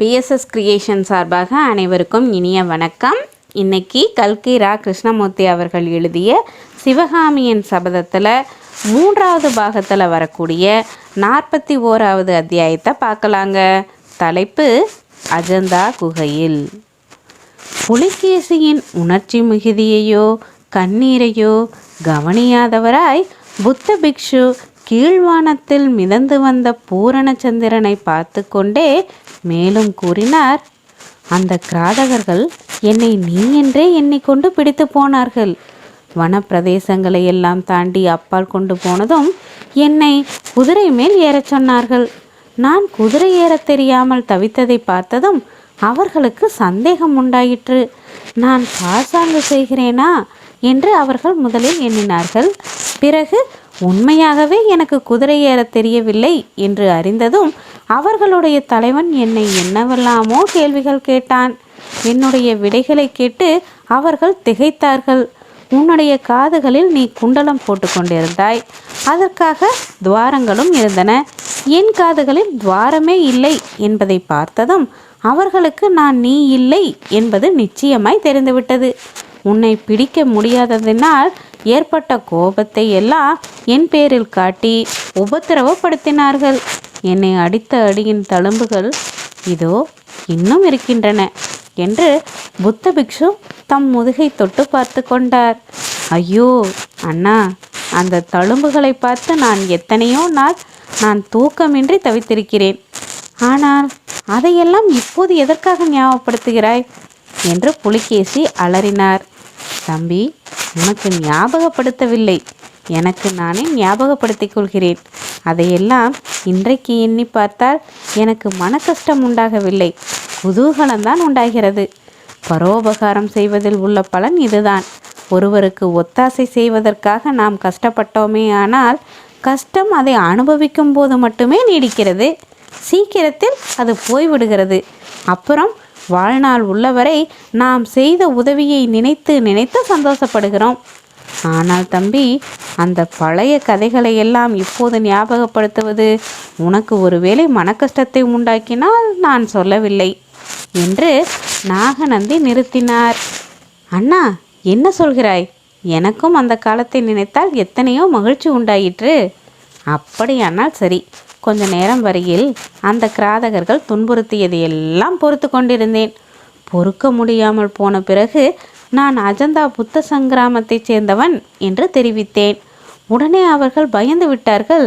BSS creation சார்பாக அனைவருக்கும் இனிய வணக்கம். இன்னைக்கு கல்கி ரா கிருஷ்ணமூர்த்தி அவர்கள் எழுதிய சிவகாமியின் சபதத்தில் மூன்றாவது பாகத்தில் வரக்கூடிய நாற்பத்தி ஓராவது அத்தியாயத்தை பார்க்கலாங்க. தலைப்பு அஜந்தா குகையில். புலிகேசியின் உணர்ச்சி மிகுதியையோ கண்ணீரையோ கவனியாதவராய் புத்த பிக்ஷு கீழ்வானத்தில் மிதந்து வந்த பூரணச்சந்திரனை பார்த்து கொண்டே மேலும் கூறினார் அந்த கிராதகர்கள் என்னை நீ என்றே எண்ணிக்கொண்டு பிடித்து போனார்கள். வனப்பிரதேசங்களை எல்லாம் தாண்டி அப்பால் கொண்டு போனதும் என்னை குதிரை மேல் ஏறச் சொன்னார்கள். நான் குதிரை ஏறத் தெரியாமல் தவித்ததை பார்த்ததும் அவர்களுக்கு சந்தேகம் உண்டாயிற்று. நான் பாசாங்கு செய்கிறேனா? என்று அவர்கள் முதலில் எண்ணினார்கள். பிறகு உண்மையாகவே எனக்கு குதிரை ஏறத் தெரியவில்லை என்று அறிந்ததும் அவர்களுடைய தலைவன் என்னை என்னவெல்லாமோ கேள்விகள் கேட்டான். என்னுடைய விடைகளை கேட்டு அவர்கள் திகைத்தார்கள். உன்னுடைய காதுகளில் நீ குண்டலம் போட்டுக்கொண்டிருந்தாய் அதற்காக துவாரங்களும் இருந்தன. என் காதுகளில் துவாரமே இல்லை என்பதை பார்த்ததும் அவர்களுக்கு நான் நீ இல்லை என்பது நிச்சயமாய் தெரிந்துவிட்டது. உன்னை பிடிக்க முடியாததினால் ஏற்பட்ட கோபத்தை எல்லாம் என் பேரில் காட்டி உபத்திரவப்படுத்தினார்கள். என்னை அடித்த அடியின் தழும்புகள் இதோ இன்னும் இருக்கின்றன என்று புத்த பிக்ஷு தம் முதுகை தொட்டு பார்த்து கொண்டார். ஐயோ அண்ணா அந்த தழும்புகளை பார்த்து நான் எத்தனையோ நாள் நான் தூக்கமின்றி தவித்திருக்கிறேன். ஆனால் அதையெல்லாம் இப்போது எதற்காக ஞாபகப்படுத்துகிறாய்? என்று புலிகேசி அலறினார். தம்பி உனக்கு ஞாபகப்படுத்தவில்லை. எனக்கு நானே ஞாபகப்படுத்திக் கொள்கிறேன். அதையெல்லாம் இன்றைக்கு எண்ணி பார்த்தால் எனக்கு மன கஷ்டம் உண்டாகவில்லை. குதூகலம்தான் உண்டாகிறது. பரோபகாரம் செய்வதில் உள்ள பலன் இதுதான். ஒருவருக்கு ஒத்தாசை செய்வதற்காக நாம் கஷ்டப்பட்டோமே ஆனால் கஷ்டம் அதை அனுபவிக்கும் போது மட்டுமே நீடிக்கிறது. சீக்கிரத்தில் அது போய்விடுகிறது. அப்புறம் வாழ்நாள் உள்ளவரை நாம் செய்த உதவியை நினைத்து நினைத்து சந்தோஷப்படுகிறோம். ஆனால் தம்பி அந்த பழைய கதைகளை எல்லாம் இப்போது ஞாபகப்படுத்துவது உனக்கு ஒருவேளை மனக்கஷ்டத்தை உண்டாக்கினால் நான் சொல்லவில்லை என்று நாகநந்தி நிறுத்தினார். அண்ணா என்ன சொல்கிறாய்? எனக்கும் அந்த காலத்தை நினைத்தால் எத்தனையோ மகிழ்ச்சி உண்டாயிற்று. அப்படியானால் சரி கொஞ்ச நேரம் வரையில் அந்த கிராதகர்கள் துன்புறுத்தியது எல்லாம் பொறுத்து கொண்டிருந்தேன். பொறுக்க முடியாமல் போன பிறகு நான் அஜந்தா புத்த சங்கிராமத்தைச் சேர்ந்தவன் என்று தெரிவித்தேன். உடனே அவர்கள் பயந்து விட்டார்கள்.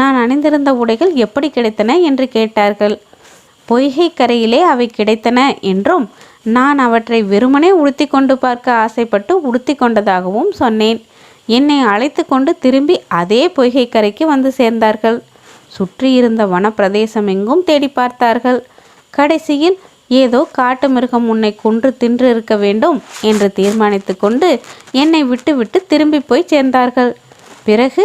நான் அணிந்திருந்த உடைகள் எப்படி கிடைத்தன என்று கேட்டார்கள். பொய்கை கரையிலே அவை கிடைத்தன என்றும் நான் அவற்றை வெறுமனே உடுத்தி கொண்டு பார்க்க ஆசைப்பட்டு உடுத்தி கொண்டதாகவும் சொன்னேன். என்னை அழைத்து கொண்டு திரும்பி அதே பொய்கை கரைக்கு வந்து சேர்ந்தார்கள். சுற்றியிருந்த வனப்பிரதேசம் எங்கும் தேடி பார்த்தார்கள். கடைசியில் ஏதோ காட்டு மிருகம் உன்னை கொன்று தின்று இருக்க வேண்டும் என்று தீர்மானித்து கொண்டு என்னை விட்டுவிட்டு திரும்பி போய் சேர்ந்தார்கள். பிறகு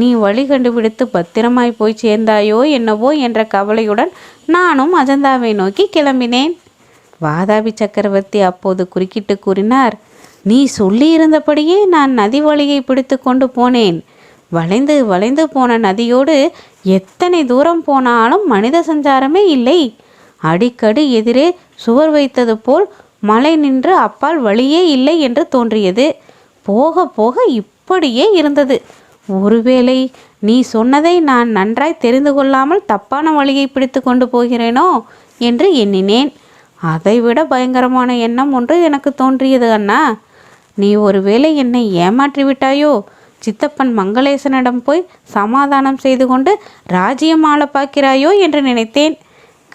நீ வழி கண்டுபிடித்து பத்திரமாய் போய் சேர்ந்தாயோ என்னவோ என்ற கவலையுடன் நானும் அஜந்தாவை நோக்கி கிளம்பினேன். வாதாபி சக்கரவர்த்தி அப்போது குறுக்கிட்டு கூறினார் நீ சொல்லியிருந்தபடியே நான் நதி வழியை பிடித்து கொண்டு போனேன். வளைந்து வளைந்து போன நதியோடு எத்தனை தூரம் போனாலும் மனித சஞ்சாரமே இல்லை. அடிக்கடி எதிரே சுவர் வைத்தது போல் மலை நின்று அப்பால் வழியே இல்லை என்று தோன்றியது. போக போக இப்படியே இருந்தது. ஒருவேளை நீ சொன்னதை நான் நன்றாய் தெரிந்து கொள்ளாமல் தப்பான வழியை பிடித்து கொண்டு போகிறேனோ என்று எண்ணினேன். அதைவிட பயங்கரமான எண்ணம் ஒன்று எனக்கு தோன்றியது அண்ணா. நீ ஒருவேளை என்னை ஏமாற்றி விட்டாயோ? சித்தப்பன் மங்களேசனிடம் போய் சமாதானம் செய்து கொண்டு ராஜ்யம் ஆள பார்க்கிறாயோ என்று நினைத்தேன்.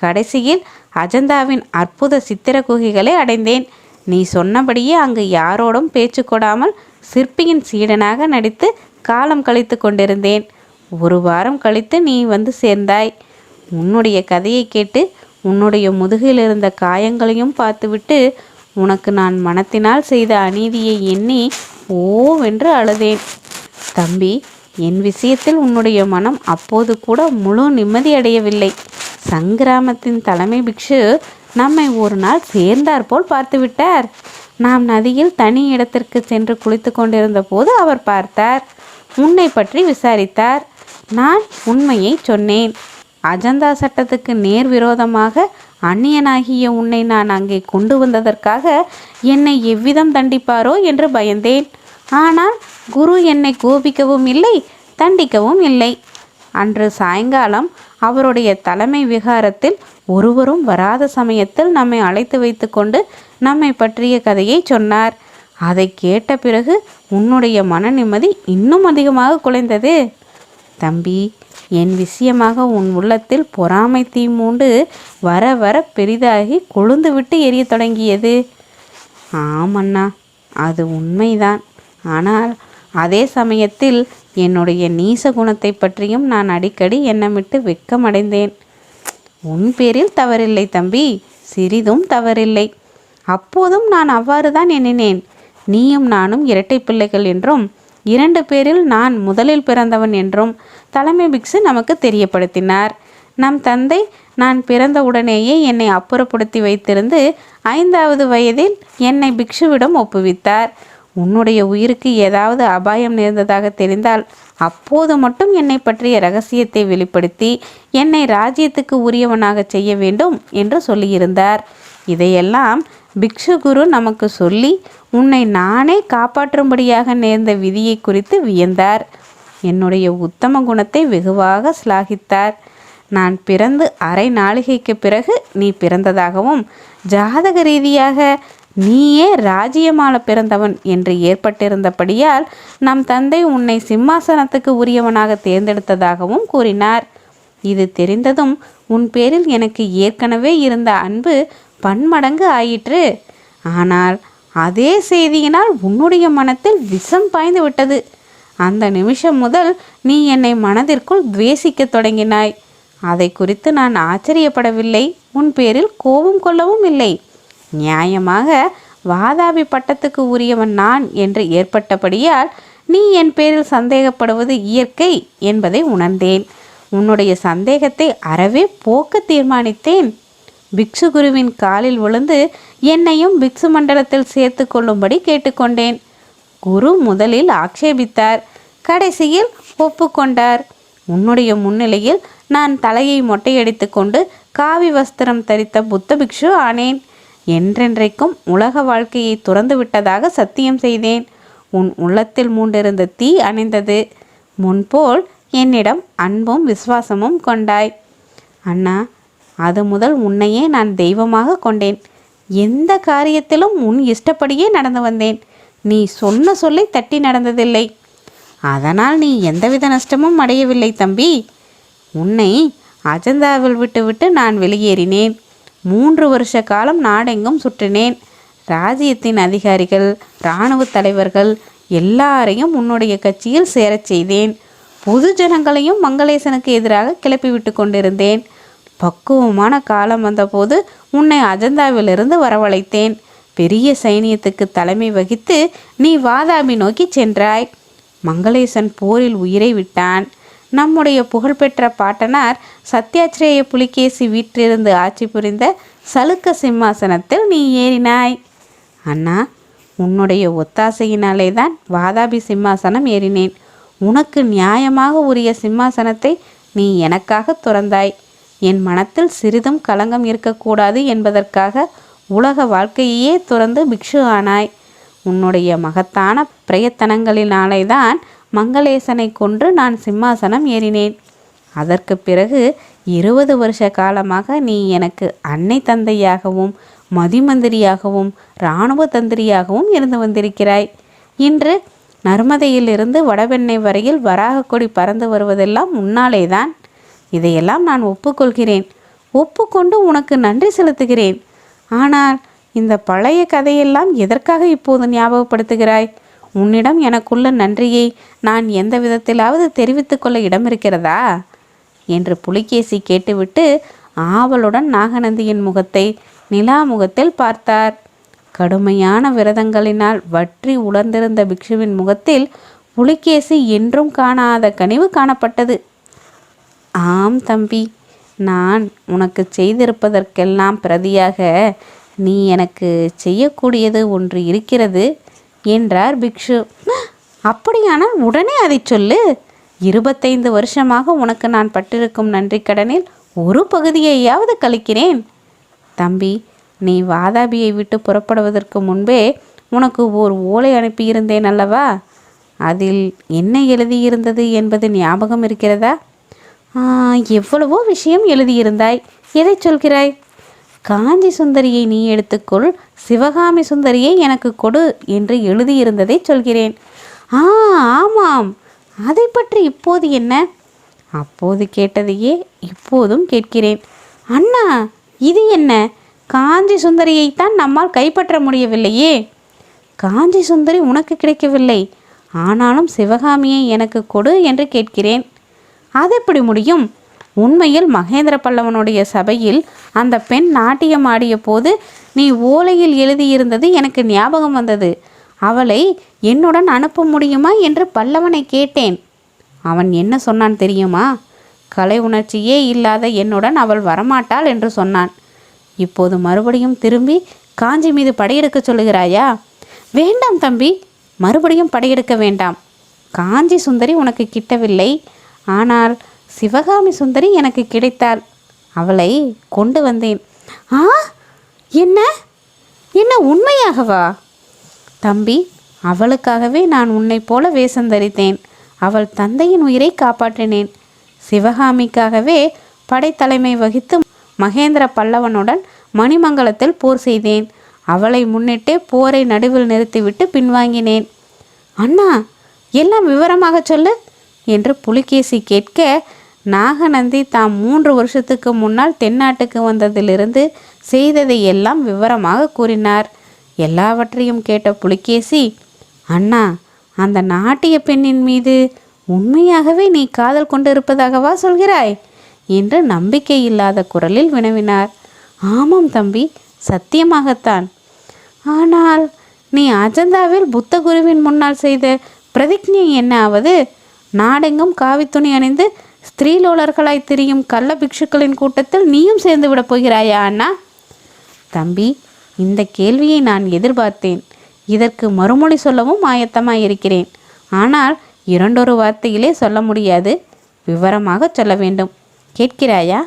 கடைசியில் அஜந்தாவின் அற்புத சித்திர குகைகளை அடைந்தேன். நீ சொன்னபடியே அங்கு யாரோடும் பேச்சு கொடாமல் சிற்பியின் சீடனாக நடித்து காலம் கழித்து கொண்டிருந்தேன். ஒரு வாரம் கழித்து நீ வந்து சேர்ந்தாய். உன்னுடைய கதையை கேட்டு உன்னுடைய முதுகில் இருந்த காயங்களையும் பார்த்துவிட்டு உனக்கு நான் மனத்தினால் செய்த அநீதியை எண்ணி ஓவென்று அழுதேன். தம்பி என் விஷயத்தில் உன்னுடைய மனம் அப்போது கூட முழு நிம்மதியடையவில்லை சங்கிராமத்தின் தலைமை பிக்ஷு நம்மை ஒரு நாள் சேர்ந்தாற்போல் பார்த்து விட்டார். நாம் நதியில் தனி இடத்திற்கு சென்று குளித்து கொண்டிருந்த போது அவர் பார்த்தார். உன்னை பற்றி விசாரித்தார். நான் உண்மையை சொன்னேன். அஜந்தா சட்டத்துக்கு நேர் விரோதமாக அந்நியனாகிய உன்னை நான் அங்கே கொண்டு வந்ததற்காக என்னை எவ்விதம் தண்டிப்பாரோ என்று பயந்தேன். ஆனால் குரு என்னை கோபிக்கவும் இல்லை தண்டிக்கவும் இல்லை. அன்று சாயங்காலம் அவருடைய தலைமை விகாரத்தில் ஒருவரும் வராத சமயத்தில் நம்மை அழைத்து வைத்துக்கொண்டு நம்மை பற்றிய கதையை சொன்னார். அதை கேட்ட பிறகு உன்னுடைய மன நிம்மதி இன்னும் அதிகமாக குலைந்தது. தம்பி என் விஷயமாக உன் உள்ளத்தில் பொறாமை தீ மூண்டு வர வர பெரிதாகி கொழுந்து விட்டு எரியத் தொடங்கியது. ஆமண்ணா அது உண்மைதான். ஆனால் அதே சமயத்தில் என்னுடைய நீச குணத்தை பற்றியும் நான் அடிக்கடி எண்ணமிட்டு வெட்கமடைந்தேன். உன் பேரில் தவறில்லை தம்பி சிறிதும் தவறில்லை. அப்போதும் நான் அவ்வாறு தான் எண்ணினேன். நீயும் நானும் இரட்டை பிள்ளைகள் என்றும் இரண்டு பேரில் நான் முதலில் பிறந்தவன் என்றும் தலைமை பிக்ஸு நமக்கு தெரியப்படுத்தினார். நம் தந்தை நான் பிறந்த உடனேயே என்னை அப்புறப்படுத்தி வைத்திருந்து ஐந்தாவது வயதில் என்னை பிக்ஷுவிடம் ஒப்புவித்தார். உன்னுடைய உயிருக்கு ஏதாவது அபாயம் நேர்ந்ததாக தெரிந்தால் அப்போது மட்டும் என்னை பற்றிய ரகசியத்தை வெளிப்படுத்தி என்னை ராஜ்யத்துக்கு உரியவனாக செய்ய வேண்டும் என்று சொல்லியிருந்தார். இதையெல்லாம் பிக்ஷு குரு நமக்கு சொல்லி உன்னை நானே காப்பாற்றும்படியாக நேர்ந்த விதியை குறித்து வியந்தார். என்னுடைய உத்தம குணத்தை வெகுவாக சிலாகித்தார். நான் பிறந்து அரை நாளிகைக்கு பிறகு நீ பிறந்ததாகவும் ஜாதக ரீதியாக நீயே ராஜ்யமால பிறந்தவன் என்று ஏற்பட்டிருந்தபடியால் நம் தந்தை உன்னை சிம்மாசனத்துக்கு உரியவனாக தேர்ந்தெடுத்ததாகவும் கூறினார். இது தெரிந்ததும் உன் பேரில் எனக்கு ஏற்கனவே இருந்த அன்பு பன்மடங்கு ஆயிற்று. ஆனால் அதே செய்தியினால் உன்னுடைய மனத்தில் விஷம் பாய்ந்து விட்டது. அந்த நிமிஷம் முதல் நீ என்னை மனதிற்குள் துவேசிக்கத் தொடங்கினாய். அதை குறித்து நான் ஆச்சரியப்படவில்லை. உன் பேரில் கோபம் கொள்ளவும் இல்லை. நியாயமாக வாதாபி பட்டத்துக்கு உரியவன் நான் என்று ஏற்பட்டபடியால் நீ என் பேரில் சந்தேகப்படுவது இயற்கை என்பதை உணர்ந்தேன். உன்னுடைய சந்தேகத்தை அறவே போக்க தீர்மானித்தேன். பிக்ஷு குருவின் காலில் விழுந்து என்னையும் பிக்ஷு மண்டலத்தில் சேர்த்து கொள்ளும்படி கேட்டுக்கொண்டேன். குரு முதலில் ஆக்ஷேபித்தார் கடைசியில் ஒப்புக்கொண்டார். உன்னுடைய முன்னிலையில் நான் தலையை மொட்டையடித்து கொண்டு காவி வஸ்திரம் தரித்த புத்த பிக்ஷு ஆனேன். என்றென்றைக்கும் உலக வாழ்க்கையை துறந்து விட்டதாக சத்தியம் செய்தேன். உன் உள்ளத்தில் மூண்டிருந்த தீ அணைந்தது. முன்போல் என்னிடம் அன்பும் விசுவாசமும் கொண்டாய். அண்ணா அது முதல் உன்னையே நான் தெய்வமாக கொண்டேன். எந்த காரியத்திலும் உன் இஷ்டப்படியே நடந்து வந்தேன். நீ சொன்ன சொல்லை தட்டி நடந்ததில்லை. அதனால் நீ எந்தவித நஷ்டமும் அடையவில்லை தம்பி. உன்னை அஜந்தாவில் விட்டுவிட்டு நான் வெளியேறினேன். மூன்று வருஷ காலம் நாடெங்கும் சுற்றினேன். ராஜ்யத்தின் அதிகாரிகள் இராணுவ தலைவர்கள் எல்லாரையும் உன்னுடைய கட்சியில் சேரச் செய்தேன். பொது ஜனங்களையும் மங்களேசனுக்கு எதிராக கிளப்பிவிட்டு கொண்டிருந்தேன். பக்குவமான காலம் வந்தபோது உன்னை அஜந்தாவிலிருந்து வரவழைத்தேன். பெரிய சைனியத்துக்கு தலைமை வகித்து நீ வாதாபி நோக்கி சென்றாய். மங்களேசன் போரில் உயிரை விட்டான். நம்முடைய புகழ்பெற்ற பாட்டனார் சத்யாச்சிரேய புலிகேசி வீற்றிருந்து ஆட்சி புரிந்த சலுக்க சிம்மாசனத்தில் நீ ஏறினாய். அண்ணா உன்னுடைய ஒத்தாசையினாலே தான் வாதாபி சிம்மாசனம் ஏறினேன். உனக்கு நியாயமாக உரிய சிம்மாசனத்தை நீ எனக்காக துறந்தாய். என் மனத்தில் சிறிதும் களங்கம் இருக்கக்கூடாது என்பதற்காக உலக வாழ்க்கையே துறந்து பிக்ஷு ஆனாய். உன்னுடைய மகத்தான பிரயத்தனங்களினாலே தான் மங்களேசனை கொன்று நான் சிம்மாசனம் ஏறினேன். அதற்கு பிறகு இருபது வருஷ காலமாக நீ எனக்கு அன்னை தந்தையாகவும் மதிமந்திரியாகவும் இராணுவ தந்திரியாகவும் இருந்து வந்திருக்கிறாய். இன்று நர்மதையிலிருந்து வடபெண்ணை வரையில் வராக கொடி பறந்து வருவதெல்லாம் முன்னாலேதான் இதையெல்லாம் நான் ஒப்புக்கொள்கிறேன். ஒப்புக்கொண்டு உனக்கு நன்றி செலுத்துகிறேன். ஆனால் இந்த பழைய கதையெல்லாம் எதற்காக இப்போது ஞாபகப்படுத்துகிறாய்? உன்னிடம் எனக்குள்ள நன்றியை நான் எந்த விதத்திலாவது தெரிவித்து கொள்ள இடம் இருக்கிறதா என்று புலிகேசி கேட்டுவிட்டு ஆவலுடன் நாகநந்தியின் முகத்தை நிலா முகத்தில் பார்த்தார். கடுமையான விரதங்களினால் வற்றி உலர்ந்திருந்த பிக்ஷுவின் முகத்தில் புலிகேசி என்றும் காணாத கனிவு காணப்பட்டது. ஆம் தம்பி நான் உனக்கு செய்திருப்பதற்கெல்லாம் பிரதியாக நீ எனக்கு செய்யக்கூடியது ஒன்று இருக்கிறது. என்றார் பிக்ஷு. அப்படியானால் உடனே அதை சொல்லு. இருபத்தைந்து வருஷமாக உனக்கு நான் பட்டிருக்கும் நன்றி கடனில் ஒரு பகுதியையாவது கழிக்கிறேன். தம்பி நீ வாதாபியை விட்டு புறப்படுவதற்கு முன்பே உனக்கு ஓர் ஓலை அனுப்பியிருந்தேன் அல்லவா? அதில் என்ன எழுதியிருந்தது என்பது ஞாபகம் இருக்கிறதா? எவ்வளவோ விஷயம் எழுதியிருந்தாய். எதை சொல்கிறாய்? காஞ்சி சுந்தரியை நீ எடுத்துக்கொள் சிவகாமி சுந்தரியை எனக்கு கொடு என்று எழுதியிருந்ததை சொல்கிறேன். ஆ ஆமாம். அதை பற்றி இப்போது என்ன? அப்போது கேட்டதையே இப்போதும் கேட்கிறேன். அண்ணா இது என்ன? காஞ்சி சுந்தரியைத்தான் நம்மால் கைப்பற்ற முடியவில்லையே. காஞ்சி சுந்தரி உனக்கு கிடைக்கவில்லை. ஆனாலும் சிவகாமியை எனக்கு கொடு என்று கேட்கிறேன். அது எப்படி முடியும்? உண்மையில் மகேந்திர பல்லவனுடைய சபையில் அந்த பெண் நாட்டியம் ஆடிய போது நீ ஓலையில் எழுதியிருந்தது எனக்கு ஞாபகம் வந்தது. அவளை என்னுடன் அனுப்ப முடியுமா என்று பல்லவனை கேட்டேன். அவன் என்ன சொன்னான் தெரியுமா? கலை உணர்ச்சியே இல்லாத என்னுடன் அவள் வரமாட்டாள் என்று சொன்னான். இப்போது மறுபடியும் திரும்பி காஞ்சி மீது படையெடுக்க சொல்லுகிறாயா? வேண்டாம் தம்பி மறுபடியும் படையெடுக்க வேண்டாம். காஞ்சி சுந்தரி உனக்கு கிட்டவில்லை. ஆனால் சிவகாமி சுந்தரி எனக்கு கிடைத்தாள். அவளை கொண்டு வந்தேன். ஆ? என்ன? என்ன உண்மையாகவா? தம்பி அவளுக்காகவே நான் உன்னைப் போல வேஷம் தரித்தேன். அவள் தந்தையின் உயிரை காப்பாற்றினேன். சிவகாமிக்காகவே படைத்தலைமை வகித்து மகேந்திர பல்லவனுடன் மணிமங்கலத்தில் போர் செய்தேன். அவளை முன்னிட்டே போரை நடுவில் நிறுத்திவிட்டு பின்வாங்கினேன். அண்ணா எல்லாம் விவரமாக சொல்லு என்று புலிகேசி கேட்க நாகநந்தி தாம் மூன்று வருஷத்துக்கு முன்னால் தென்னாட்டுக்கு வந்ததிலிருந்து செய்ததை எல்லாம் விவரமாக கூறினார். எல்லாவற்றையும் கேட்ட புலிகேசி அண்ணா அந்த நாட்டிய பெண்ணின் மீது உண்மையாகவே நீ காதல் கொண்டிருப்பதாகவா சொல்கிறாய்? என்று நம்பிக்கை இல்லாத குரலில் வினவினார். ஆமாம் தம்பி சத்தியமாகத்தான். ஆனால் நீ அஜந்தாவில் புத்த குருவின் முன்னால் செய்த பிரதிஜை என்ன ஆவது நாடெங்கும் காவித்துணி அணிந்து ஸ்திரீலோலர்களாய் திரியும் கள்ள பிக்ஷுக்களின் கூட்டத்தில் நீயும் சேர்ந்து விடப் போகிறாயா அண்ணா? தம்பி இந்த கேள்வியை நான் எதிர்பார்த்தேன். இதற்கு மறுமொழி சொல்லவும் ஆயத்தமாக இருக்கிறேன். ஆனால் இரண்டொரு வார்த்தையிலே சொல்ல முடியாது. விவரமாக சொல்ல வேண்டும். கேட்கிறாயா?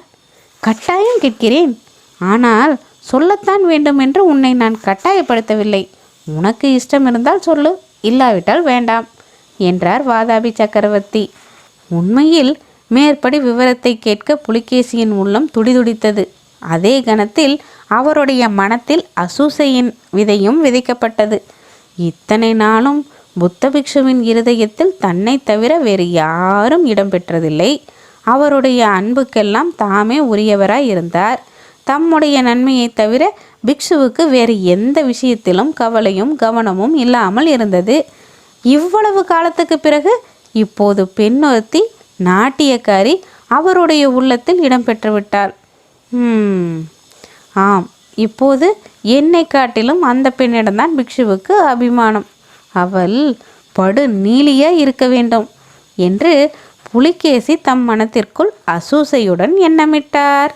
கட்டாயம் கேட்கிறேன். ஆனால் சொல்லத்தான் வேண்டும் என்று உன்னை நான் கட்டாயப்படுத்தவில்லை. உனக்கு இஷ்டம் இருந்தால் சொல்லு இல்லாவிட்டால் வேண்டாம் என்றார் வாதாபி சக்கரவர்த்தி. உண்மையில் மேற்படி விவரத்தை கேட்க புலிகேசியின் உள்ளம் துடிதுடித்தது. அதே கணத்தில் அவருடைய மனத்தில் அசூசையின் விதையும் விதைக்கப்பட்டது. இத்தனை நாளும் புத்த பிக்ஷுவின் இருதயத்தில் தன்னை தவிர வேறு யாரும் இடம்பெற்றதில்லை அவருடைய அன்புக்கெல்லாம் தாமே உரியவராய் இருந்தார். தம்முடைய நன்மையை தவிர பிக்ஷுவுக்கு வேறு எந்த விஷயத்திலும் கவலையும் கவனமும் இல்லாமல் இருந்தது. இவ்வளவு காலத்துக்கு பிறகு இப்போது பெண்ணொருத்தி நாட்டியக்காரி அவருடைய உள்ளத்தில் இடம்பெற்று விட்டாள் ஆம். இப்போது என்னை காட்டிலும் அந்த பெண்ணிடம்தான் பிக்ஷுவுக்கு அபிமானம். அவள் படு நீலியாக இருக்க வேண்டும் என்று புலிகேசி தம் மனத்திற்குள் அசூசையுடன் எண்ணமிட்டார்.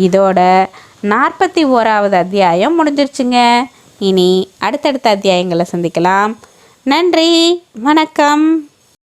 இதோட நாற்பத்தி ஓராவது அத்தியாயம் முடிஞ்சிருச்சுங்க. இனி அடுத்தடுத்த அத்தியாயங்களை சந்திக்கலாம். நன்றி. வணக்கம்.